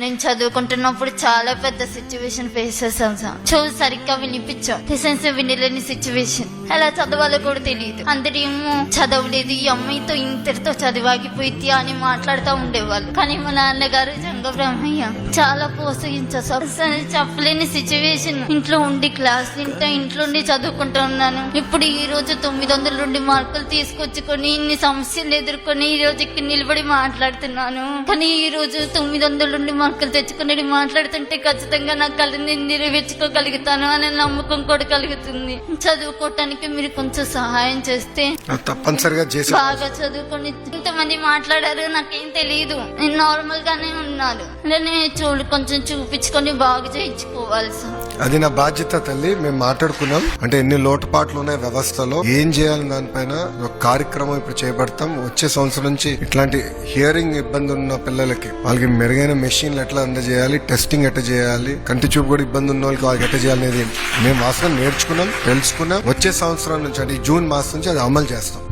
నేను చదువుకుంటున్నప్పుడు చాలా పెద్ద సిచ్యువేషన్ ఫేస్ చేశాం సార్ చదువు సరిగ్గా వినిపించాం లెసన్స్ వినలేని సిచ్యువేషన్ ఎలా చదవాలో కూడా తెలియదు. అందరేమో చదవలేదు ఈ అమ్మాయితో ఇంతటితో చదివాగిపోయింది అని మాట్లాడుతూ ఉండేవాళ్ళు. కానీ మా నాన్నగారు జంగ బ్రహ్మయ్య చాలా ప్రోత్సహించారు అసలు చెప్పలేని సిచ్యువేషన్ ఇంట్లో ఉండి క్లాస్ వింటా ఇంట్లో ఉండి చదువుకుంటూ ఉన్నాను. ఇప్పుడు ఈ రోజు తొమ్మిది వందల నుండి మార్కులు తీసుకొచ్చుకొని ఇన్ని సమస్యలు ఎదుర్కొని ఈ రోజు ఇక్కడ నిలబడి మాట్లాడుతున్నాను. కానీ ఈ రోజు తొమ్మిది వందల నుండి మార్కులు తెచ్చుకుని మాట్లాడుతుంటే ఖచ్చితంగా నా కళని నెరవేర్చుకోగలుగుతాను అనే నమ్మకం కూడా కలుగుతుంది. చదువుకోవటానికి మీరు కొంచెం సహాయం చేస్తే తప్పనిసరిగా చేసి బాగా చదువుకొని ఇంతమంది మాట్లాడారు నాకేం తెలియదు నేను నార్మల్ గానే ఉన్నాను నేను చూడు కొంచెం చూపించుకొని బాగా చేయించుకోవాలి సార్. అది నా బాధ్యత తల్లి మేము మాట్లాడుకున్నాం. అంటే ఎన్ని లోటుపాట్లు ఉన్నాయి వ్యవస్థలో ఏం చేయాలి దానిపైన ఒక కార్యక్రమం ఇప్పుడు చేపడతాం. వచ్చే సంవత్సరం నుంచి ఇట్లాంటి హియరింగ్ ఇబ్బంది ఉన్న పిల్లలకి వాళ్ళకి మెరుగైన ఎట్లా అందజేయాలి టెస్టింగ్ ఎట్ట చేయాలి కంటి చూపు కూడా ఇబ్బంది ఉన్న వాళ్ళకి వాళ్ళకి ఎట్ట చేయాలి అనేది మేము వాస్తవం నేర్చుకున్నాం తెలుసుకున్నాం. వచ్చే సంవత్సరం నుంచి అంటే జూన్ మాసం నుంచి అది అమలు చేస్తాం.